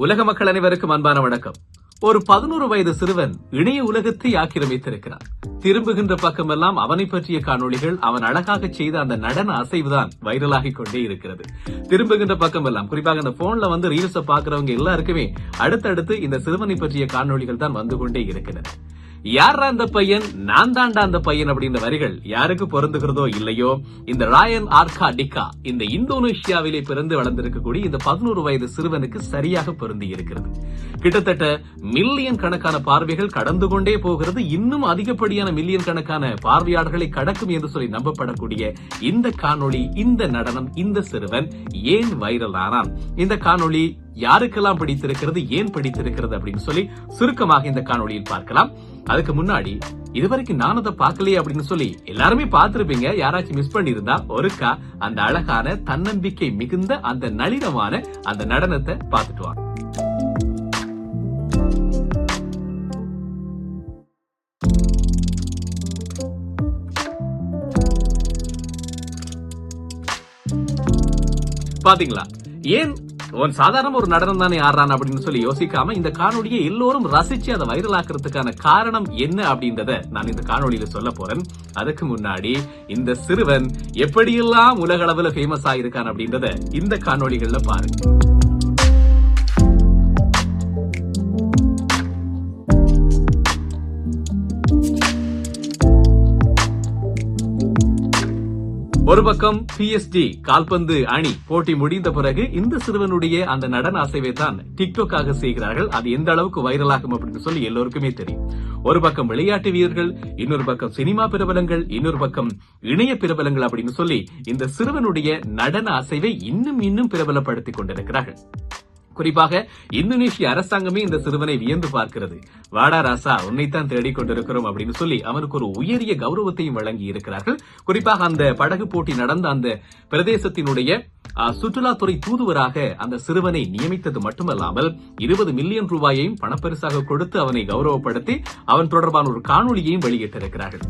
உலக மக்கள் அனைவருக்கும் அன்பான வணக்கம். ஒரு பதினோரு வயது சிறுவன் இணைய உலகத்தை ஆக்கிரமித்திருக்கிறான். திரும்புகின்ற பக்கமெல்லாம் அவனை பற்றிய காணொளிகள் அவன் அழகாக செய்த அந்த நடன அசைவுதான் வைரலாகிக் கொண்டே இருக்கிறது. திரும்புகின்ற பக்கமெல்லாம் குறிப்பாக அந்த போன்ல வந்து ரீல்ஸ் பாக்குறவங்க எல்லாருக்குமே அடுத்தடுத்து இந்த சிறுவனை பற்றிய காணொளிகள் தான் வந்து கொண்டே இருக்கிறது யாரா அந்த பையன்? நான் தாண்டா அந்த பையன் அப்படின்ற வரிகள் யாருக்கு பொருந்துகிறதோ இல்லையோ? இந்த ராயன் ஆர்கா டிகா இந்த இந்தோனேஷியாவிலே பிறந்து வளர்ந்திருக்கக்கூடிய இந்த பதினோரு வயது சிறுவனுக்கு சரியாக பொருந்தி இருக்கிறது. கிட்டத்தட்ட மில்லியன் கணக்கான பார்வைகள் கடந்து கொண்டே போகிறது. இன்னும் அதிகப்படியான மில்லியன் கணக்கான பார்வையாளர்களை கடக்கும் என்று சொல்லி நம்பப்படக்கூடிய இந்த காணொளி இந்த நடனம் இந்த சிறுவன் ஏன் வைரல் ஆனான்? இந்த காணொளி யாருக்கெல்லாம் பிடித்திருக்கிறது ஏன் பிடித்திருக்கிறது அப்படின்னு சொல்லி சுருக்கமாக இந்த காணொளியில் பார்க்கலாம். அதுக்கு முன்னாடி இதுவரைக்கும் நான் அதை பார்க்கலையே அப்படின்னு சொல்லி எல்லாருமே பார்த்திருப்பீங்க. யாராச்சும் மிஸ் பண்ணியிருந்தா ஒருக்கா அந்த அழகான தன்னம்பிக்கை மிகுந்த அந்த நளினமான அந்த நடனத்தை பார்த்துட்டு வாங்க. பாத்தீங்களா? ஏன் ஒரு சாதாரண ஒரு நடனம் தானே ஆடுறான் அப்படின்னு சொல்லி யோசிக்காம இந்த காணொலியை எல்லோரும் ரசிச்சு அதை வைரல் ஆக்குறதுக்கான காரணம் என்ன அப்படின்றத நான் இந்த காணொலியில சொல்ல போறேன். அதுக்கு முன்னாடி இந்த சிறுவன் எப்படியெல்லாம் உலக அளவுல ஃபேமஸ் ஆயிருக்கான் அப்படின்றத இந்த காணொலிகள்ல பாருங்க. ஒரு பக்கம் பிஎஸ்டி கால்பந்து அணி போட்டி முடிந்த பிறகு இந்த சிறுவனுடைய அந்த நடன அசைவை தான் டிக்டோக்காக செய்கிறார்கள். அது எந்த அளவுக்கு வைரலாகும் அப்படின்னு சொல்லி எல்லோருக்குமே தெரியும். ஒரு பக்கம் விளையாட்டு வீரர்கள் இன்னொரு பக்கம் சினிமா பிரபலங்கள் இன்னொரு பக்கம் இணைய பிரபலங்கள் அப்படின்னு சொல்லி இந்த சிறுவனுடைய நடன அசைவை இன்னும் இன்னும் பிரபலப்படுத்திக் கொண்டிருக்கிறார்கள். குறிப்பாக இந்தோனேஷிய அரசாங்கமே இந்த சிறுவனை வியந்து பார்க்கிறது. வாடா ராசா உன்னைத்தான் தேடிக் கொண்டிருக்கிறோம் அப்படின்னு சொல்லி அவனுக்கு ஒரு உயரிய கௌரவத்தையும் வழங்கி இருக்கிறார்கள். குறிப்பாக அந்த படகு போட்டி நடந்த அந்த பிரதேசத்தினுடைய சுற்றுலாத்துறை தூதுவராக அந்த சிறுவனை நியமித்தது மட்டுமல்லாமல் இருபது மில்லியன் ரூபாயையும் பணப்பரிசாக கொடுத்து அவனை கௌரவப்படுத்தி அவன் தொடர்பான ஒரு காணொலியையும் வெளியிட்டிருக்கிறார்கள்.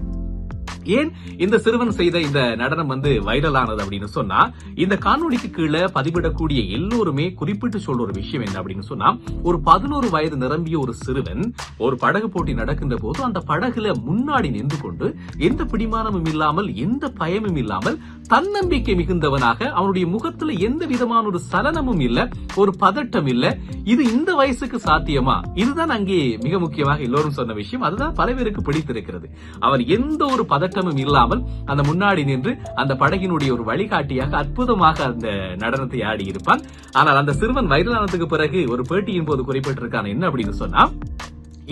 ஏன் இந்த சிறுவன் செய்த இந்த நடனம் வந்து வைரல் ஆனது அப்படின்னு சொன்னா இந்த காணொலிக்கு கீழே பதிவிடக்கூடிய எல்லோருமே குறிப்பிட்டு சொல்ற ஒரு விஷயம் என்ன அப்படின்னு சொன்னா ஒரு பதினோரு வயது நிரம்பிய ஒரு சிறுவன் ஒரு படகு போட்டி நடக்கின்ற போது அந்த படகுல முன்னாடி நின்று கொண்டு எந்த பிடிமானமும் இல்லாமல் எந்த பயமும் இல்லாமல் தன்னம்பிக்கை மிகுந்தவனாக அவனுடைய முகத்துல எந்த விதமான ஒரு சலனமும் இல்ல ஒரு பதட்டம் இல்ல. இது இந்த வயசுக்கு சாத்தியமா? இதுதான் அங்கே மிக முக்கியமாக எல்லோரும் சொன்ன விஷயம். அதுதான் பல பேருக்கு பிடித்திருக்கிறது. அவன் எந்த ஒரு பதட்டமும் இல்லாமல் அந்த முன்னாடி நின்று அந்த படகினுடைய ஒரு வழிகாட்டியாக அற்புதமாக அந்த நடனத்தை ஆடி இருப்பான். ஆனால் அந்த சிறுவன் வைரலானதுக்கு பிறகு ஒரு பேட்டியின் போது குறிப்பிட்டிருக்கான் என்ன? அப்படின்னு சொன்னா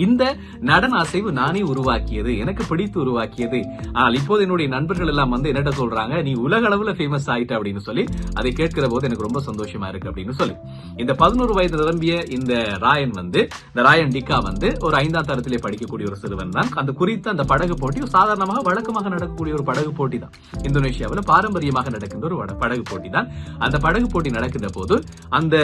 இந்த நடன அசைவு நானே உருவாக்கியது எனக்கு பிடித்து உருவாக்கியது. ஆனால் இப்போது என்னுடைய நண்பர்கள் எல்லாம் வந்து என்னட்ட சொல்றாங்க நீ உலக அளவுல ஃபேமஸ் ஆயிட்ட அப்படின்னு சொல்லி அதை கேட்கிற போது எனக்கு ரொம்ப சந்தோஷமா இருக்கு அப்படின்னு சொல்லி. இந்த பதினோரு வயது நிரம்பிய இந்த ராயன் வந்து இந்த ராயன் டிகா வந்து ஒரு ஐந்தாம் தரத்திலே படிக்கக்கூடிய ஒரு சிறுவன் தான். அந்த குறித்த அந்த படகு போட்டி சாதாரணமாக வழக்கமாக நடக்கக்கூடிய ஒரு படகு போட்டி தான். இந்தோனேஷியாவில் பாரம்பரியமாக நடக்கின்ற ஒரு படகு போட்டி தான். அந்த படகு போட்டி நடக்கின்ற போது அந்த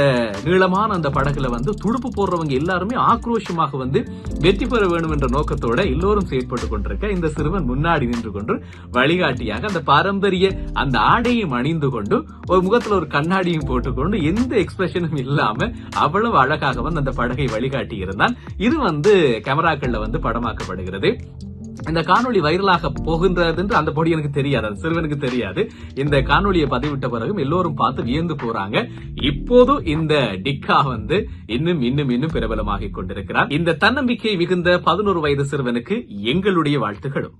நீளமான அந்த படகுல வந்து துடுப்பு போடுறவங்க எல்லாருமே ஆக்ரோஷமாக வந்து வெற்றி பெற வேண்டும் என்ற நோக்கத்தோட எல்லோரும் செயற்பட்டு கொண்டிருக்க இந்த சிறுவன் முன்னாடி நின்று கொண்டு வழிகாட்டியாக அந்த பாரம்பரிய அந்த ஆடையும் அணிந்து கொண்டு ஒரு முகத்துல ஒரு கண்ணாடியும் போட்டுக்கொண்டு எந்த எக்ஸ்பிரஷனும் இல்லாம அவ்வளவு அழகாக வந்து அந்த படகை வழிகாட்டி இருந்தான். இது வந்து கேமராக்கள்ல வந்து படமாக்கப்படுகிறது. இந்த காணொளி வைரலாக போகின்றது என்று அந்த பொடி எனக்கு தெரியாது அந்த சிறுவனுக்கு தெரியாது. இந்த காணொலியை பதிவிட்ட பிறகும் எல்லோரும் பார்த்து வியந்து போறாங்க இப்போது இந்த டிக்கா வந்து இன்னும் இன்னும் இன்னும் பிரபலமாகிக் கொண்டிருக்கிறார். இந்த தன்னம்பிக்கை மிகுந்த பதினோரு வயது சிறுவனுக்கு எங்களுடைய வாழ்த்துக்களும்.